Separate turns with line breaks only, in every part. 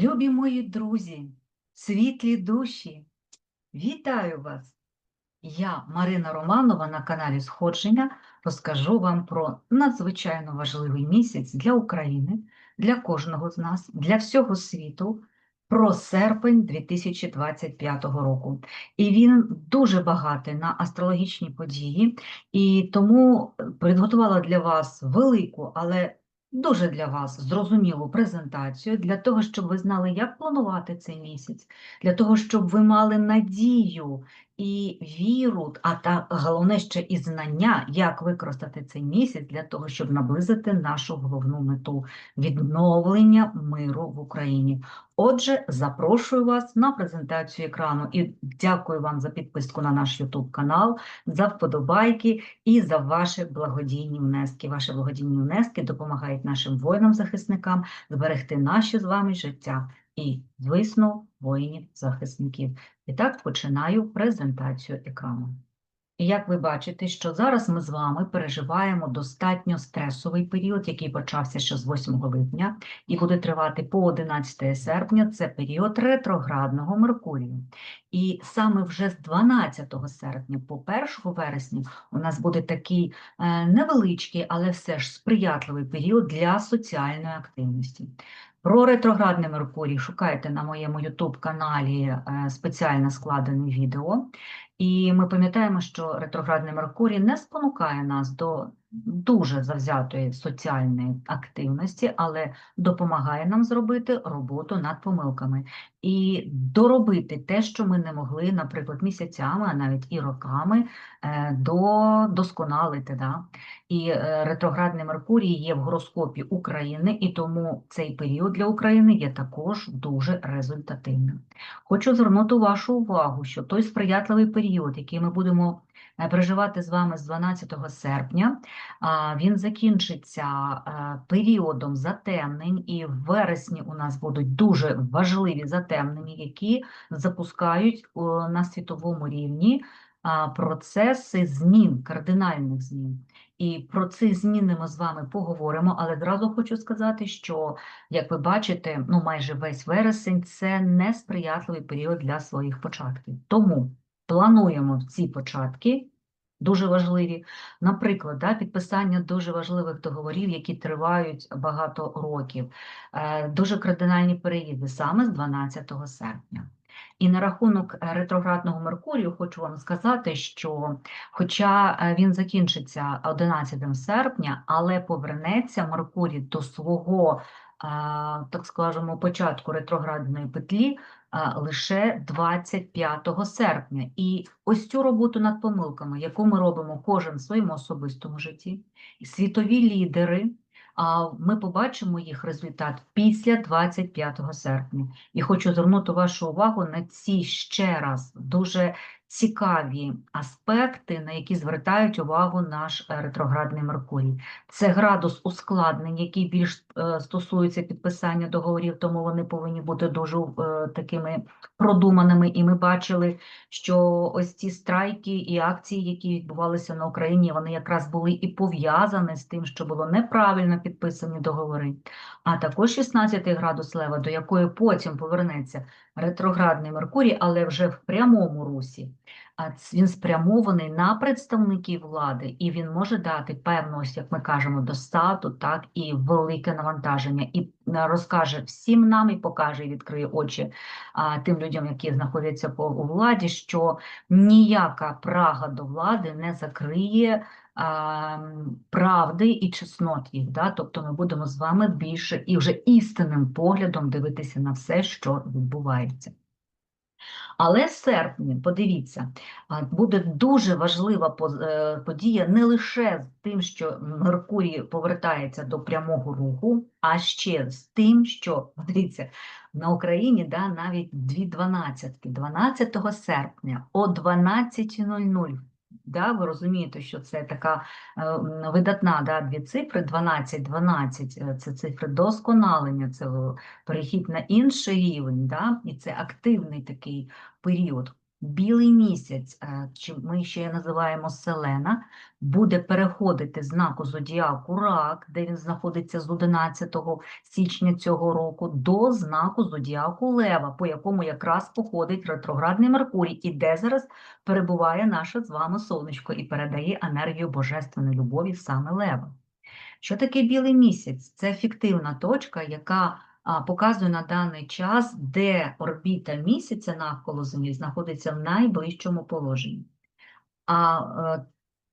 Любі мої друзі, світлі душі, вітаю вас! Я, Марина Романова, на каналі Сходження розкажу вам про надзвичайно важливий місяць для України, для кожного з нас, для всього світу, про серпень 2025 року. І він дуже багатий на астрологічні події, і тому підготувала для вас велику, але дуже для вас зрозумілу презентацію для того, щоб ви знали, як планувати цей місяць, для того, щоб ви мали надію і віру, а та головне ще і знання, як використати цей місяць для того, щоб наблизити нашу головну мету відновлення миру в Україні. Отже, запрошую вас на презентацію екрану і дякую вам за підписку на наш YouTube канал, за вподобайки і за ваші благодійні внески. Ваші благодійні внески допомагають нашим воїнам-захисникам зберегти наші з вами життя і, звісно, воїнів-захисників. І так починаю презентацію екрану. І як ви бачите, що зараз ми з вами переживаємо достатньо стресовий період, який почався ще з 8 липня і буде тривати по 11 серпня. Це період ретроградного Меркурію. І саме вже з 12 серпня по 1 вересня у нас буде такий е, невеличкий, але все ж сприятливий період для соціальної активності. Про ретроградний Меркурій шукайте на моєму YouTube каналі е, спеціально складене відео. І ми пам'ятаємо, що ретроградний Меркурій не спонукає нас до дуже завзятої соціальної активності, але допомагає нам зробити роботу над помилками і доробити те, що ми не могли, наприклад, місяцями, а навіть і роками е, досконалити. Да? І е, ретроградний Меркурій є в гороскопі України, і тому цей період для України є також дуже результативним. Хочу звернути вашу увагу, що той сприятливий період, який ми будемо Е, переживати з вами з 12 серпня. Він закінчиться е, періодом затемнень, і в вересні у нас будуть дуже важливі затемнення, які запускають на світовому рівні процеси змін, кардинальних змін. І про ці зміни ми з вами поговоримо, але зразу хочу сказати, що, як ви бачите, ну майже весь вересень це несприятливий період для своїх початків. Тому плануємо ці початки дуже важливі. Наприклад, да, підписання дуже важливих договорів, які тривають багато років, е, дуже кардинальні переїзди саме з 12 серпня. І на рахунок е, ретроградного Меркурію хочу вам сказати, що, хоча е, він закінчиться 11 серпня, але повернеться Меркурій до свого, так скажемо, початку ретроградної петлі лише 25 серпня. І ось цю роботу над помилками, яку ми робимо кожен в своєму особистому житті, світові лідери. Ми побачимо їх результат після 25 серпня. І хочу звернути вашу увагу на ці ще раз дуже цікаві аспекти, на які звертають увагу наш е, ретроградний Меркурій. Це градус ускладнень, який більш е, стосується підписання договорів, тому вони повинні бути дуже е, такими продуманими. І ми бачили, що ось ці страйки і акції, які відбувалися на Україні, вони якраз були і пов'язані з тим, що було неправильно підписані договори. А також 16 градус лева, до якої потім повернеться ретроградний Меркурій, але вже в прямому русі він спрямований на представників влади, і він може дати певну, ось як ми кажемо, достату, так і велике навантаження, і е, розкаже всім нам і покаже, і відкриє очі а, тим людям, які знаходяться по у владі, що ніяка прага до влади не закриє. Правди і чеснот їх, да? тобто ми будемо з вами більше і вже істинним поглядом дивитися на все, що відбувається. Але серпні, подивіться, буде дуже важлива е, подія не лише з тим, що Меркурій повертається до прямого руху, а ще з тим, що подивіться, на Україні да, навіть дві дванадцятки, 12 серпня о 12.00 Да, Ви розумієте, що це така е, видатна да, дві цифри, 12, 12 е, це цифри досконалення, це перехід на інший рівень, да, і це активний такий період. Білий місяць, е, чи ми ще називаємо селена, буде переходити знаку зодіаку Рак, де він знаходиться з 11 січня цього року, до знаку зодіаку Лева, по якому якраз походить ретроградний Меркурій, і де зараз перебуває наше з вами сонечко і передає енергію божественної любові саме Лева. Що таке білий місяць? Це фіктивна точка, яка показує на даний час, де орбіта місяця навколо Землі знаходиться в найближчому положенні. А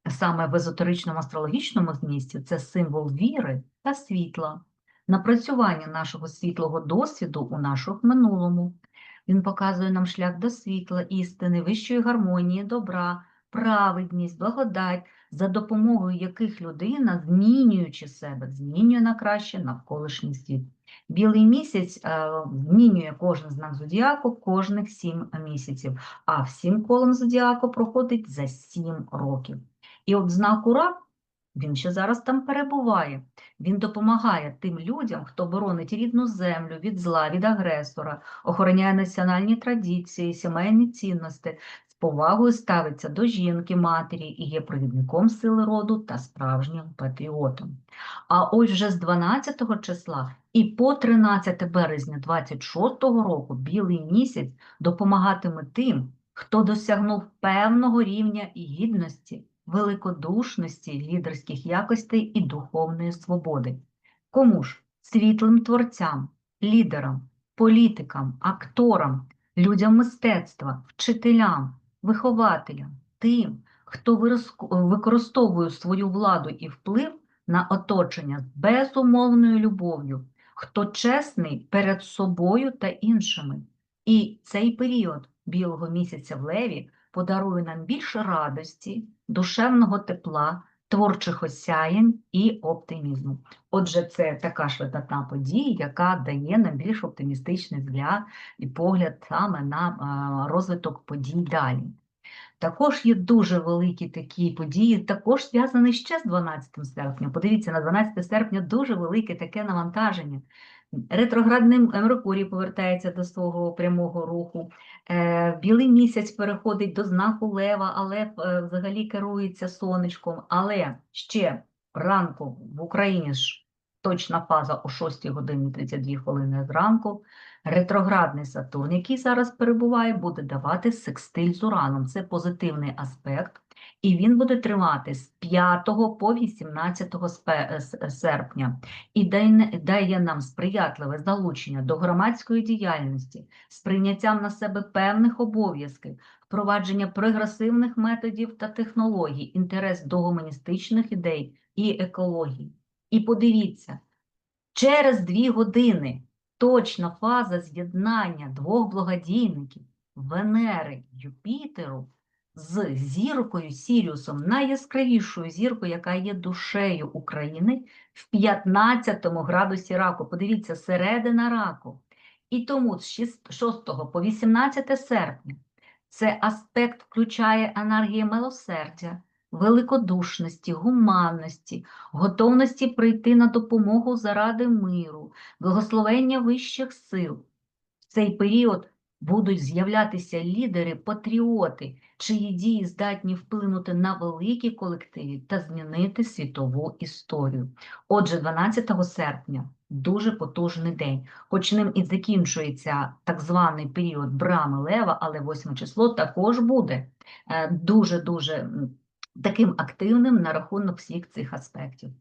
е, саме в езотеричному астрологічному змісті це символ віри та світла, напрацювання нашого світлого досвіду у нашому минулому. Він показує нам шлях до світла, істини, вищої гармонії, добра, праведність, благодать, за допомогою яких людина, змінюючи себе, змінює на краще навколишній світ. Білий місяць е, змінює кожен знак зодіаку кожних сім місяців, а всім колом зодіаку проходить за сім років. І от знак Рак, він ще зараз там перебуває. Він допомагає тим людям, хто боронить рідну землю від зла, від агресора, охороняє національні традиції, сімейні цінності, повагою ставиться до жінки, матері і є провідником сили роду та справжнім патріотом. А ось вже з 12 числа і по 13 березня 26 року білий місяць допомагатиме тим, хто досягнув певного рівня гідності, великодушності, лідерських якостей і духовної свободи. Кому ж? Світлим творцям, лідерам, політикам, акторам, людям мистецтва, вчителям, вихователям, тим, хто використовує свою владу і вплив на оточення з безумовною любов'ю, хто чесний перед собою та іншими. І цей період білого місяця в леві подарує нам більше радості, душевного тепла, творчих осяянь і оптимізму. Отже, це така ж видатна подія, яка дає нам більш оптимістичний взгляд і погляд саме на розвиток подій далі. Також є дуже великі такі події, також зв'язані ще з 12 серпня. Подивіться, на 12 серпня дуже велике таке навантаження. Ретроградний Меркурій повертається до свого прямого руху. Е, Білий місяць переходить до знаку Лева, але лев взагалі керується сонечком. Але ще ранку в Україні ж точна фаза о 6 годині 32 хвилини зранку. Ретроградний Сатурн, який зараз перебуває, буде давати секстиль з Ураном. Це позитивний аспект, і він буде тривати з 5 по 18 серпня і дає, дає нам сприятливе залучення до громадської діяльності, з прийняттям на себе певних обов'язків, впровадження прогресивних методів та технологій, інтерес до гуманістичних ідей і екології. І подивіться, через дві години точна фаза з'єднання двох благодійників Венери Юпітеру з зіркою Сіріусом, найяскравішою зіркою, яка є душею України, в 15 градусі раку. Подивіться, середина раку. І тому з 6 6 по 18 серпня це аспект включає енергії милосердя, великодушності, гуманності, готовності прийти на допомогу заради миру, благословення вищих сил. В цей період будуть з'являтися лідери, патріоти, чиї дії здатні вплинути на великі колективи та змінити світову історію. Отже, 12 серпня дуже потужний день, хоч ним і закінчується так званий період брами Лева, але 8 число також буде е, дуже-дуже таким активним на рахунок всіх цих аспектів.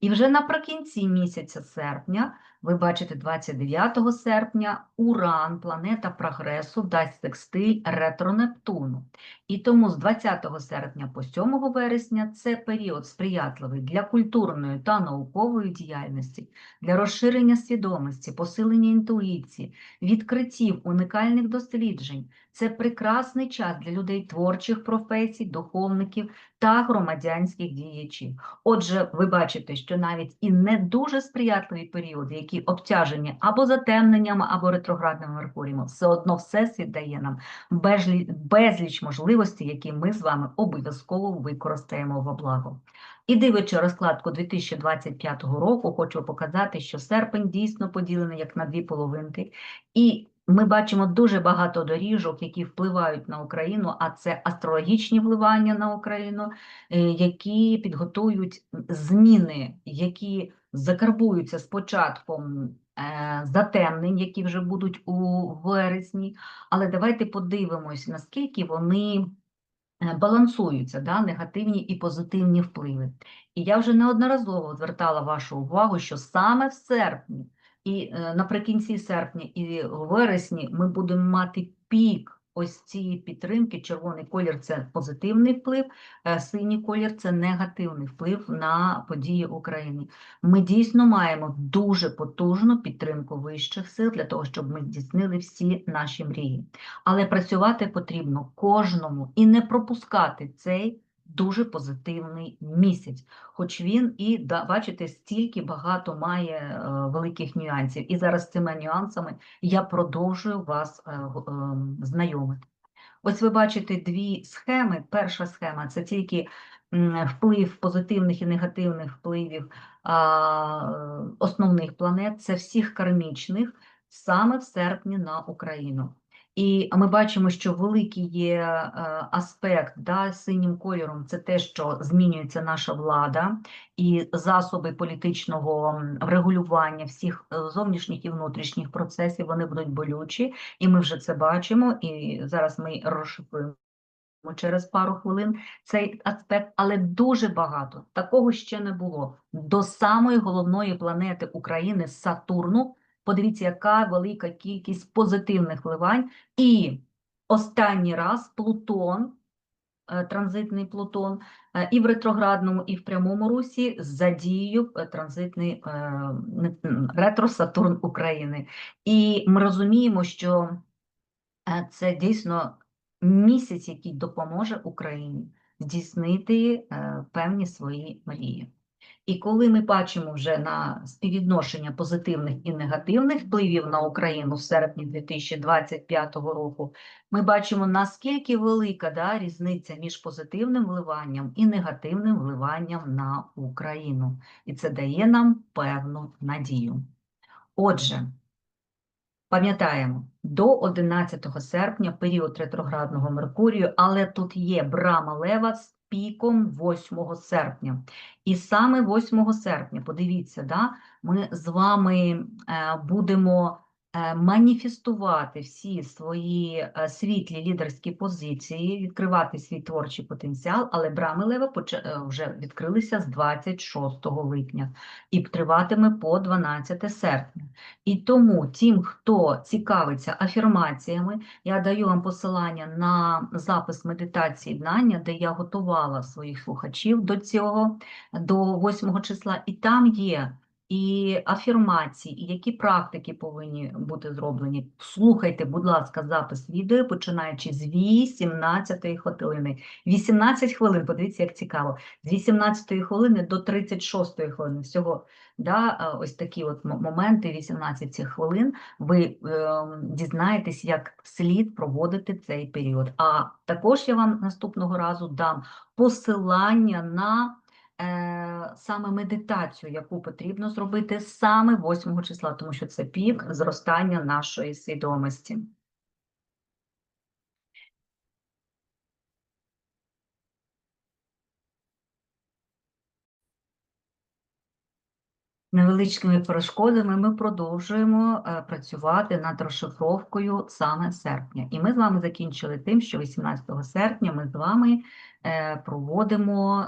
І вже наприкінці місяця серпня, ви бачите, 29 серпня, Уран, планета прогресу, дасть секстиль ретро-Нептуну. І тому з 20 серпня по 7 вересня це період сприятливий для культурної та наукової діяльності, для розширення свідомості, посилення інтуїції, відкриттів унікальних досліджень. Це прекрасний час для людей творчих професій, духовників та громадянських діячів. Отже, ви бачите, що навіть і не дуже сприятливі періоди, які обтяжені або затемненнями, або ретроградним Меркурієм, все одно Всесвіт дає нам безліч можливостей, які ми з вами обов'язково використаємо во благо. І дивлячи розкладку 2025 року, хочу показати, що серпень дійсно поділений як на дві половинки, і Ми бачимо дуже багато доріжок, які впливають на Україну, а це астрологічні впливання на Україну, е, які підготують зміни, які закарбуються з початком е, затемнень, які вже будуть у вересні. Але давайте подивимось, наскільки вони е, балансуються, да, негативні і позитивні впливи. І я вже неодноразово звертала вашу увагу, що саме в серпні. І е, наприкінці серпня і вересні ми будемо мати пік ось цієї підтримки. Червоний колір це позитивний вплив, е, синій колір це негативний вплив на події України. Ми дійсно маємо дуже потужну підтримку вищих сил для того, щоб ми здійснили всі наші мрії. Але працювати потрібно кожному і не пропускати цей дуже позитивний місяць, хоч він і да, бачите, стільки багато має е, великих нюансів. І зараз цими нюансами я продовжую вас е, е, знайомити. Ось ви бачите дві схеми. Перша схема це тільки вплив позитивних і негативних впливів основних планет, це всіх кармічних саме в серпні на Україну. І ми бачимо, що великий є е, аспект да, синім кольором це те, що змінюється наша влада і засоби політичного регулювання всіх е, зовнішніх і внутрішніх процесів вони будуть болючі, і ми вже це бачимо. І зараз ми розшифруємо. Через пару хвилин цей аспект, але дуже багато такого ще не було до самої головної планети України Сатурну Подивіться, яка велика кількість позитивних вливань. І останній раз Плутон, е, транзитний Плутон, е, і в ретроградному, і в прямому русі задіяв е, транзитний ретро Сатурн України. І ми розуміємо, що це дійсно місяць, який допоможе Україні здійснити певні свої мрії. І коли ми бачимо вже на співвідношення позитивних і негативних впливів на Україну в серпні 2025 року, ми бачимо, наскільки велика да, різниця між позитивним вливанням і негативним вливанням на Україну. І це дає нам певну надію. Отже, пам'ятаємо, до 11 серпня період ретроградного Меркурію, але тут є брама Лева піком 8 серпня. І саме 8 серпня, подивіться, да, ми з вами е, будемо маніфестувати всі свої е, світлі лідерські позиції, відкривати свій творчий потенціал, але брами Лева е, вже відкрилися з 26 липня і триватиме по 12 серпня. І тому тим, хто цікавиться афірмаціями, я даю вам посилання на запис медитації днання, де я готувала своїх слухачів до цього, до 8 числа, і там є і афірмації, і які практики повинні бути зроблені. Слухайте, будь ласка, запис відео, починаючи з 18 хвилини. 18 хвилин, подивіться, як цікаво, з 18 хвилини до 36 хвилини. Всього да, ось такі от моменти, 18 хвилин, ви е, дізнаєтесь, як слід проводити цей період. А також я вам наступного разу дам посилання на. Е, саме медитацію, яку потрібно зробити саме 8 числа, тому що це пік зростання нашої свідомості. Невеличкими перешкодами ми продовжуємо е, працювати над розшифровкою саме серпня. І ми з вами закінчили тим, що 18 серпня ми з вами е, проводимо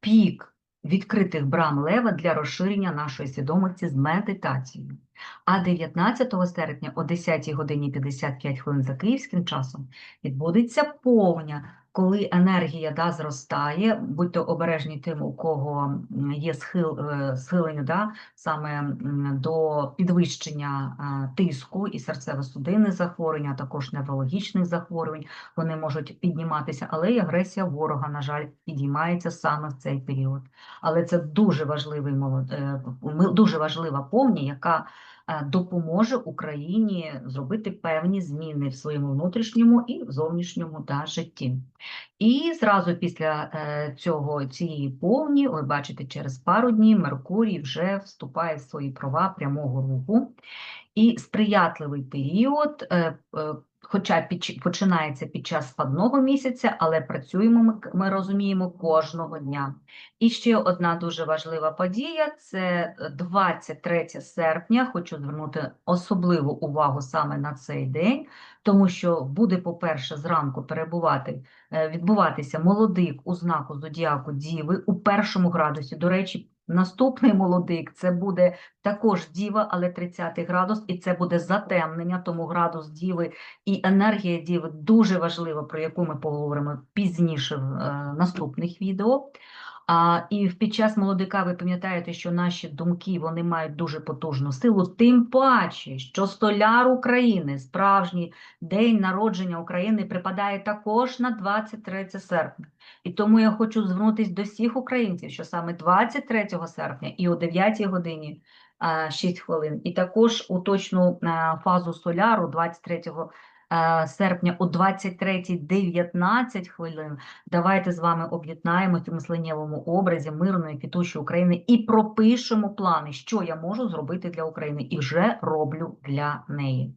пік відкритих брам лева для розширення нашої свідомості з медитацією. А 19 серпня о 10 годині 55 хвилин за київським часом відбудеться повня коли енергія да, зростає, будьте обережні тим, у кого є схил, е, схилення да, саме до підвищення е, тиску і серцево-судинних захворювань, а також неврологічних захворювань, вони можуть підніматися, але і агресія ворога, на жаль, підіймається саме в цей період. Але це дуже важливий е, дуже важлива повня, яка допоможе Україні зробити певні зміни в своєму внутрішньому і зовнішньому та житті. І зразу після е, цього цієї повні, ви бачите, через пару днів Меркурій вже вступає в свої права прямого руху. І сприятливий період, е, е, хоча під, починається під час спадного місяця, але працюємо ми, ми розуміємо кожного дня. І ще одна дуже важлива подія це 23 серпня. Хочу звернути особливу увагу саме на цей день, тому що буде, по-перше, зранку перебувати, е, відбуватися молодик у знаку зодіаку Діви у першому градусі. До речі, наступний молодик це буде також діва, але 30 градус, і це буде затемнення, тому градус діви і енергія діви дуже важлива, про яку ми поговоримо пізніше в е, наступних відео. А, І під час молодика ви пам'ятаєте, що наші думки вони мають дуже потужну силу, тим паче, що столяр України, справжній день народження України припадає також на 23 серпня. І тому я хочу звернутися до всіх українців, що саме 23 серпня і о 9 годині 6 хвилин, і також у точну фазу соляру 23 серпня о 23.19 хвилин. Давайте з вами об'єднаємося в мисленнєвому образі мирної квітучої України і пропишемо плани, що я можу зробити для України, і вже роблю для неї.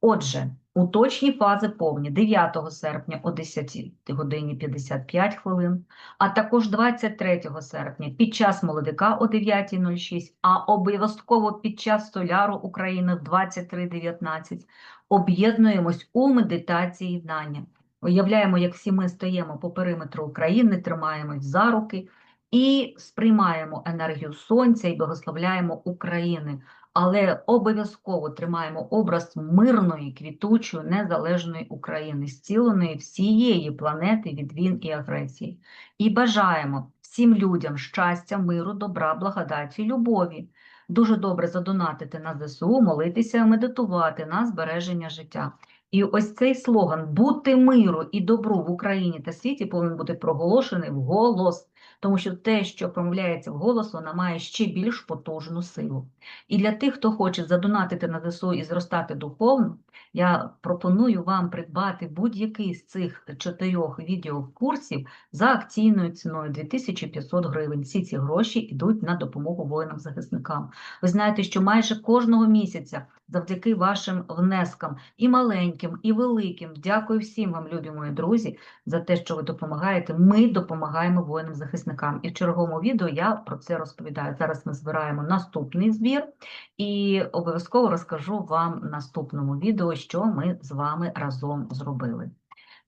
Отже, уточні фази повні 9 серпня о 10 годині 55 хвилин, а також 23 серпня під час молодика о 9.06, а обов'язково під час соляру України в 23.19 об'єднуємось у медитації знання. Уявляємо, як всі ми стоїмо по периметру України, тримаємось за руки і сприймаємо енергію сонця і благословляємо України але обов'язково тримаємо образ мирної, квітучої, незалежної України, зціленої всієї планети від війн і агресії. І бажаємо всім людям щастя, миру, добра, благодаті, любові. Дуже добре задонатити на ЗСУ, молитися, медитувати на збереження життя. І ось цей слоган бути миру і добру в Україні та світі повинен бути проголошений в голос тому що те, що промовляється в голос, вона має ще більш потужну силу. І для тих, хто хоче задонатити на ЗСУ і зростати духовно, я пропоную вам придбати будь-який з цих чотирьох відеокурсів за акційною ціною 2500 гривень. Всі ці гроші йдуть на допомогу воїнам-захисникам. Ви знаєте, що майже кожного місяця, завдяки вашим внескам, і маленьким, і великим, дякую всім вам, любі мої друзі, за те, що ви допомагаєте. Ми допомагаємо воїнам-захисникам. І в черговому відео я про це розповідаю. Зараз ми збираємо наступний збір і обов'язково розкажу вам в наступному відео що ми з вами разом зробили.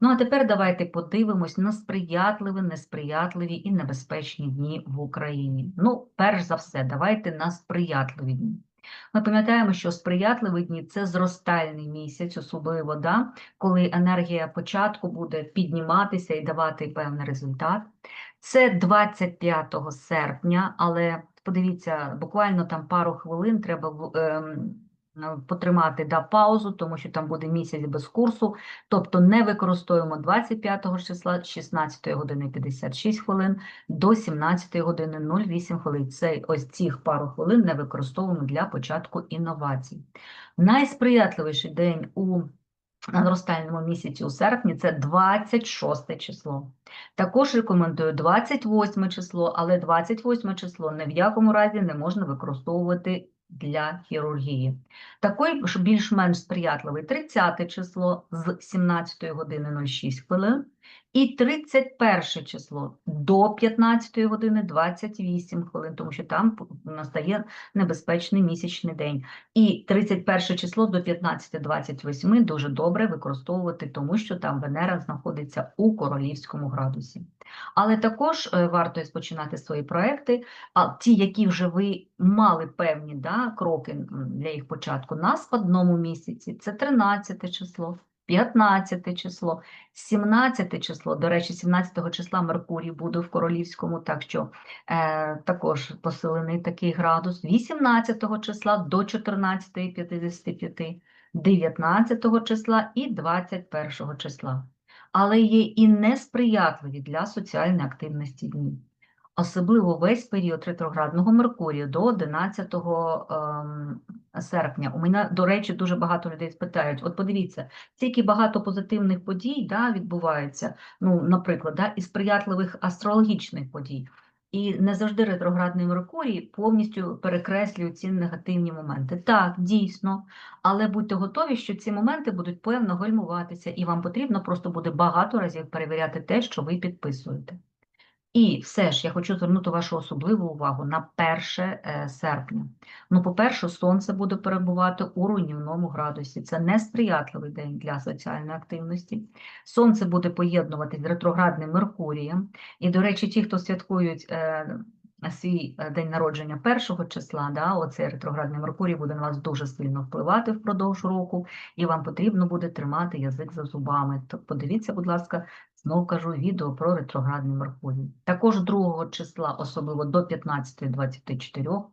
Ну, а тепер давайте подивимось на сприятливі, несприятливі і небезпечні дні в Україні. Ну, перш за все, давайте на сприятливі дні. Ми пам'ятаємо, що сприятливі дні це зростальний місяць, особливо, да, коли енергія початку буде підніматися і давати певний результат. Це 25 серпня, але подивіться, буквально там пару хвилин треба. Е, потримати да, паузу, тому що там буде місяць без курсу, тобто не використовуємо 25 числа 16 години 56 хвилин до 17 години 08 хвилин. Це ось цих пару хвилин не використовуємо для початку інновацій. Найсприятливіший день у Наростальному місяці у серпні це 26 число. Також рекомендую 28 число, але 28 число ні в якому разі не можна використовувати для хірургії. Такий більш-менш сприятливий 30 число з 17 години 06 хвилин і 31 число до 15 години 28 хвилин, тому що там настає небезпечний місячний день. І 31 число до 15-28 дуже добре використовувати, тому що там Венера знаходиться у королівському градусі. Але також е, варто спочинати свої проекти, а ті, які вже ви мали певні да, кроки для їх початку на складному місяці, це 13 число. 15 число, 17 число, до речі, 17 числа Меркурій буде в Королівському, так що е, також посилений такий градус, 18 числа до 14.55, 19 числа і 21 числа. Але є і несприятливі для соціальної активності дні. Особливо весь період ретроградного Меркурію до 11 серпня. У мене, до речі, дуже багато людей спитають: от подивіться, стільки багато позитивних подій да, відбувається, ну, наприклад, да, і сприятливих астрологічних подій. І не завжди ретроградний Меркурій повністю перекреслює ці негативні моменти. Так, дійсно, але будьте готові, що ці моменти будуть певно гальмуватися, і вам потрібно просто буде багато разів перевіряти те, що ви підписуєте. І все ж я хочу звернути вашу особливу увагу на 1 серпня. Ну, по-перше, сонце буде перебувати у руйнівному градусі. Це несприятливий день для соціальної активності. Сонце буде поєднувати з ретроградним Меркурієм. І, до речі, ті, хто святкують е, свій е, день народження першого числа, да, оцей ретроградний Меркурій буде на вас дуже сильно впливати впродовж року, і вам потрібно буде тримати язик за зубами. То подивіться, будь ласка, Знову кажу відео про ретроградний Меркурій. Також 2 числа, особливо до 15-24,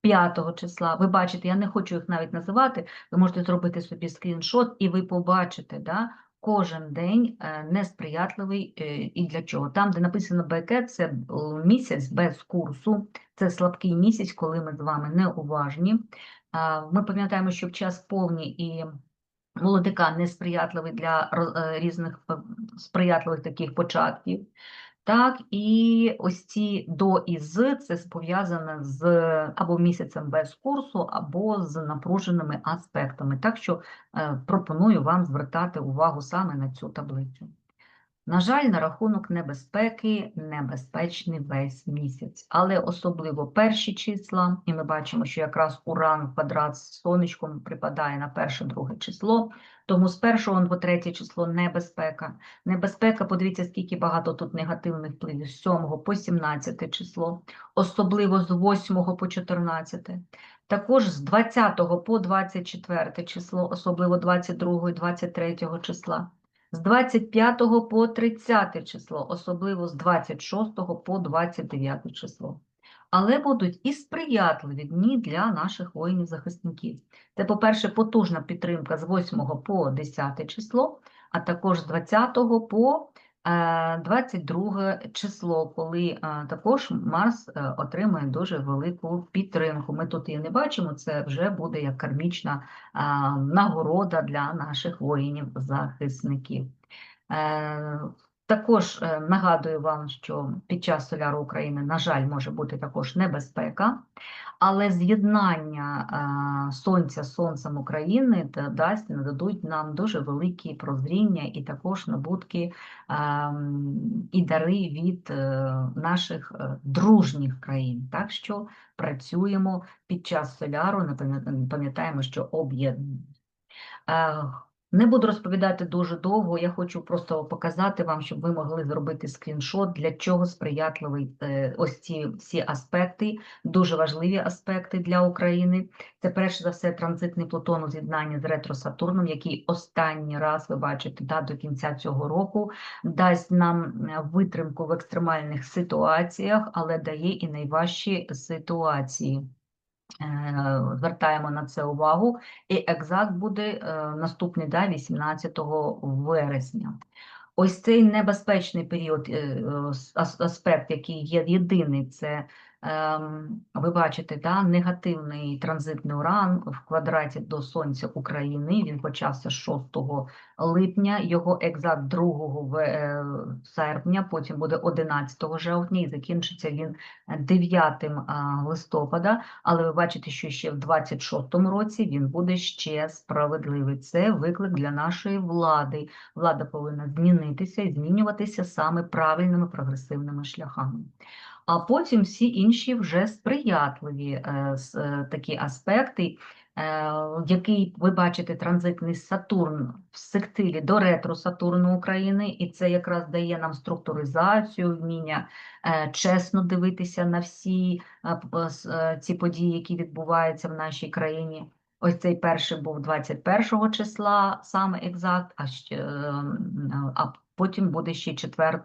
5 числа. Ви бачите, я не хочу їх навіть називати, ви можете зробити собі скріншот, і ви побачите, да, кожен день е, несприятливий е, і для чого. Там, де написано БК, це місяць без курсу, це слабкий місяць, коли ми з вами неуважні. Ми пам'ятаємо, що в час повні і молодика несприятливий для е, різних е, сприятливих таких початків. Так, і ось ці до і з це пов'язане з або місяцем без курсу, або з напруженими аспектами. Так що е, пропоную вам звертати увагу саме на цю таблицю. На жаль, на рахунок небезпеки небезпечний весь місяць, але особливо перші числа, і ми бачимо, що якраз уран квадрат з сонечком припадає на перше-друге число, тому з першого по третє число небезпека. Небезпека, подивіться, скільки багато тут негативних впливів, з 7 по 17 число, особливо з 8 по 14. Також з 20 по 24 число, особливо 22 і 23 числа з 25 по 30 число, особливо з 26 по 29 число. Але будуть і сприятливі дні для наших воїнів-захисників. Це, по-перше, потужна підтримка з 8 по 10 число, а також з 20 по 22 е, число, коли е, також Марс отримає отримує дуже велику підтримку. Ми тут її не бачимо, це вже буде як кармічна нагорода для наших воїнів-захисників. Також нагадую вам, що під час соляру України, на жаль, може бути також небезпека, але з'єднання сонця з сонцем України дасть нададуть нам дуже великі прозріння і також набутки і дари від е, наших е, дружніх країн. Так що працюємо під час соляру, пам'ятаємо, що об'єднуємо. Не буду розповідати дуже довго, я хочу просто показати вам, щоб ви могли зробити скріншот, для чого сприятливий е, ось ці всі аспекти, дуже важливі аспекти для України. Це перш за все транзитний Плутон у з'єднанні з ретро-Сатурном, який останній раз, ви бачите, да, до кінця цього року дасть нам витримку в екстремальних ситуаціях, але дає і найважчі ситуації. Е, звертаємо на це увагу, і екзакт буде е, наступний да, 18 вересня. Ось цей небезпечний період, е, аспект, який є єдиний, це ви бачите, да, негативний транзитний уран в квадраті до Сонця України. Він почався 6 липня, його екзакт 2 е, серпня, потім буде 11 жовтня і закінчиться він 9 листопада. Але ви бачите, що ще в 26-му році він буде ще справедливий. Це виклик для нашої влади. Влада повинна змінитися і змінюватися саме правильними прогресивними шляхами а потім всі інші вже сприятливі е, е, такі аспекти, е, який ви бачите транзитний Сатурн в сектилі до ретро Сатурну України, і це якраз дає нам структуризацію, вміння чесно дивитися на всі ці події, які відбуваються в нашій країні. Ось цей перший був 21 числа, саме екзакт, а а потім буде ще 4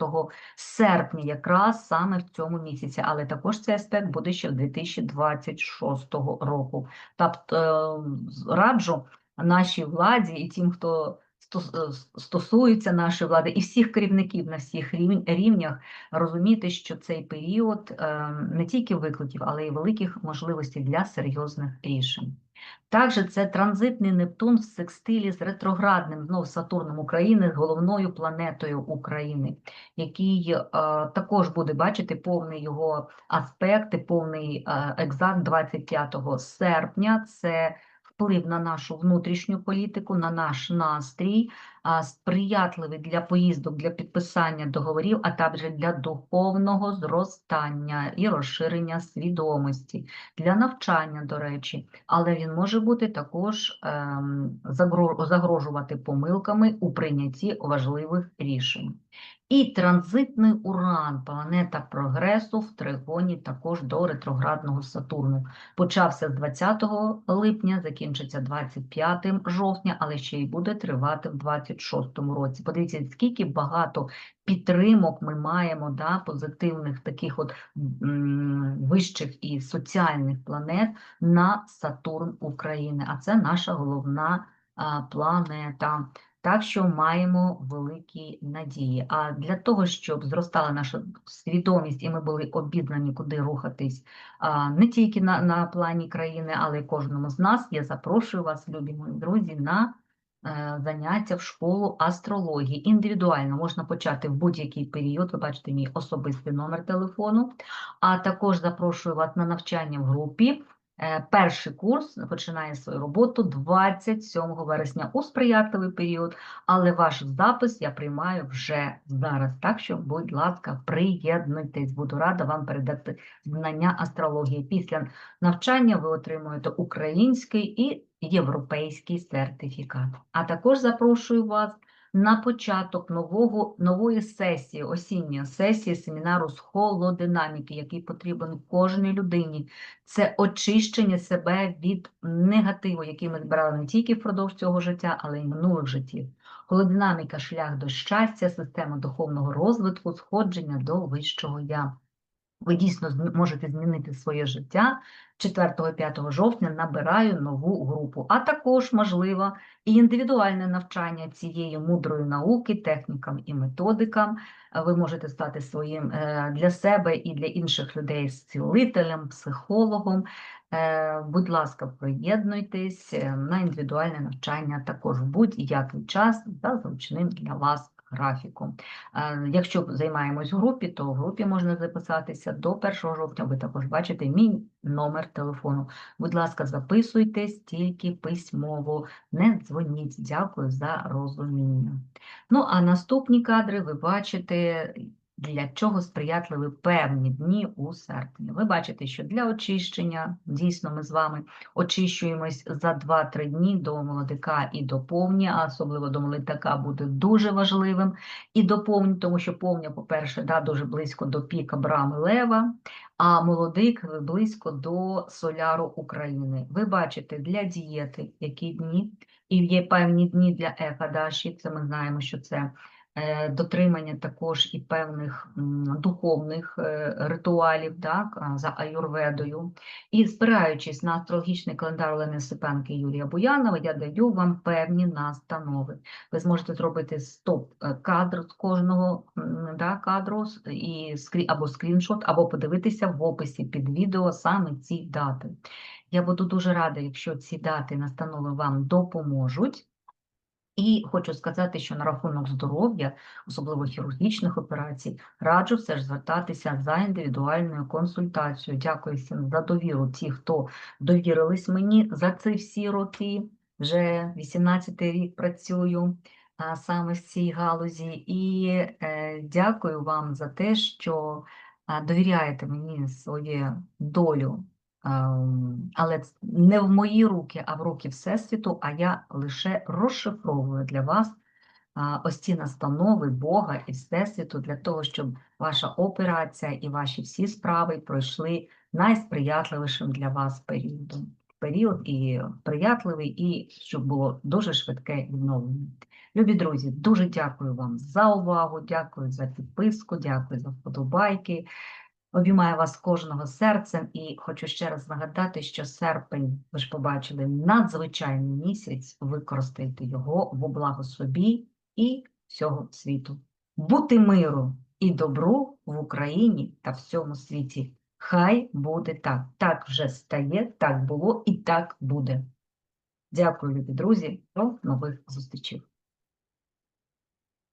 серпня, якраз саме в цьому місяці, але також цей аспект буде ще в 2026 року. Тобто раджу нашій владі і тим, хто е, стосується нашої влади, і всіх керівників на всіх рівнях розуміти, що цей період е, не тільки викликів, але й великих можливостей для серйозних рішень. Також це транзитний Нептун в секстилі з ретроградним знов Сатурном України, головною планетою України, який е, також буде бачити повний його аспект повний е, екзакт 25 серпня. Це вплив на нашу внутрішню політику, на наш настрій, сприятливий для поїздок, для підписання договорів, а також для духовного зростання і розширення свідомості, для навчання, до речі, але він може бути також ем, загрожувати помилками у прийнятті важливих рішень. І транзитний Уран, планета прогресу в тригоні також до ретроградного Сатурну. Почався з 20 липня, закінчиться 25 жовтня, але ще й буде тривати в 26 році. Подивіться, скільки багато підтримок ми маємо, да, позитивних таких от вищих і соціальних планет на Сатурн України. А це наша головна планета. Так що маємо великі надії. А для того, щоб зростала наша свідомість, і ми були обізнані, куди рухатись не тільки на, на плані країни, але й кожному з нас, я запрошую вас, любі мої друзі, на е, заняття в школу астрології. Індивідуально можна почати в будь-який період. Ви бачите мій особистий номер телефону, а також запрошую вас на навчання в групі. Е, Перший курс починає свою роботу 27 вересня у сприятливий період, але ваш запис я приймаю вже зараз. Так що, будь ласка, приєднуйтесь, буду рада вам передати знання астрології. Після навчання ви отримуєте український і європейський сертифікат. А також запрошую вас на початок нового, нової сесії, осінньої сесії семінару з холодинаміки, який потрібен кожній людині. Це очищення себе від негативу, який ми збирали не тільки впродовж цього життя, але й минулих життів. Холодинаміка шлях до щастя, система духовного розвитку, сходження до вищого я. Ви дійсно можете змінити своє життя. 4-5 жовтня набираю нову групу, а також, можливо, і індивідуальне навчання цієї мудрої науки, технікам і методикам. Ви можете стати своїм е, для себе і для інших людей зцілителем, психологом. Е, Будь ласка, приєднуйтесь е, на індивідуальне навчання також в будь-який час за зручним для вас графіком. Е, Якщо займаємось в групі, то в групі можна записатися до 1 жовтня. Ви також бачите мій номер телефону. Будь ласка, записуйтесь тільки письмово, не дзвоніть. Дякую за розуміння. Ну, а наступні кадри ви бачите, для чого сприятливі певні дні у серпні. Ви бачите, що для очищення, дійсно, ми з вами очищуємось за 2-3 дні до молодика і до повні, а особливо до молодика буде дуже важливим. І до повні, тому що повня, по-перше, да, дуже близько до піка Брами Лева, а молодик близько до соляру України. Ви бачите для дієти, які дні, і є певні дні для Екадаші, це ми знаємо, що це дотримання також і певних духовних е, ритуалів, так, за аюрведою. І спираючись на астрологічний календар Олени Сипенки і Юрія Буянова, я даю вам певні настанови. Ви зможете зробити стоп-кадр з кожного да, кадру і або скріншот, або подивитися в описі під відео саме ці дати. Я буду дуже рада, якщо ці дати настанови вам допоможуть. І хочу сказати, що на рахунок здоров'я, особливо хірургічних операцій, раджу все ж звертатися за індивідуальною консультацією. Дякую всім за довіру, ті, хто довірились мені за ці всі роки. Вже 18-й рік працюю саме в цій галузі. І е, дякую вам за те, що довіряєте мені свою долю. Ем, Але не в мої руки, а в руки Всесвіту, а я лише розшифровую для вас ось ці настанови Бога і Всесвіту для того, щоб ваша операція і ваші всі справи пройшли найсприятливішим для вас періодом. Період і приятливий, і щоб було дуже швидке відновлення. Любі друзі, дуже дякую вам за увагу, дякую за підписку, дякую за вподобайки. Обіймаю вас кожного серцем і хочу ще раз нагадати, що серпень, ви ж побачили, надзвичайний місяць, використайте його во благо собі і всього світу. Бути миру і добру в Україні та всьому світі. Хай буде так. Так вже стає, так було і так буде. Дякую, любі друзі. До нових зустрічей.